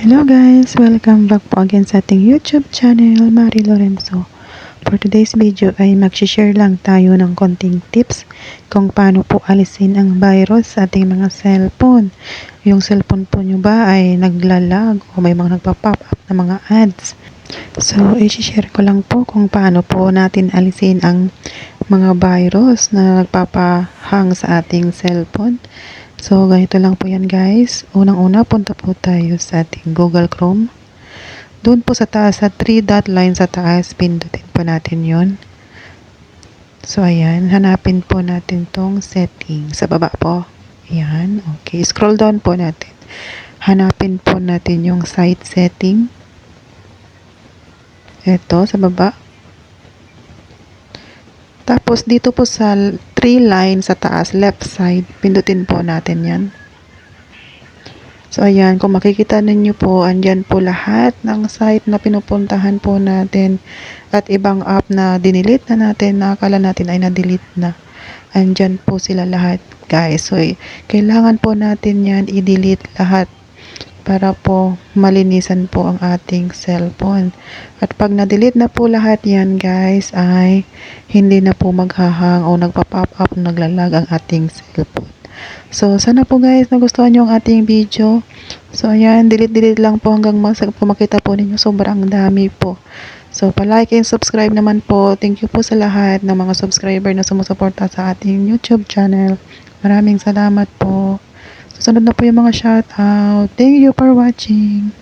Hello guys! Welcome back po again sa ating YouTube channel, Mari Lorenzo. For today's video ay mag-share lang tayo ng konting tips kung paano po alisin ang virus sa ating mga cellphone. Yung cellphone po nyo ba ay naglalag o may mga nagpa-pop up na mga ads. So, i-share ko lang po kung paano po natin alisin ang mga virus na nagpapahang sa ating cellphone. So, ganito lang po yan guys. Unang-una, punta po tayo sa ating Google Chrome. Doon po sa taas, sa 3 dot line sa taas, pindutin po natin yon. So, ayan. Hanapin po natin tong setting. Sa baba po. Ayan. Okay. Scroll down po natin. Hanapin po natin yung site setting. Ito, sa baba. Tapos dito po sa three line sa taas, left side, pindutin po natin yan. So ayan, kung makikita ninyo po, andyan po lahat ng site na pinupuntahan po natin at ibang app na dinilit na natin, na akala natin ay na-delete na. Andyan po sila lahat guys. So eh, kailangan po natin yan i-delete lahat para po malinisan po ang ating cellphone. At pag na-delete na po lahat yan guys ay hindi na po maghahang o nagpa-pop up naglalag ang ating cellphone. So sana po guys nagustuhan nyo ang ating video. So ayan, delete-delete lang po hanggang makita po ninyo sobrang dami po. So palike and subscribe naman po. Thank you po sa lahat ng mga subscriber na sumusuporta sa ating YouTube channel. Maraming salamat po. Susunod na po yung mga shoutout. Thank you for watching.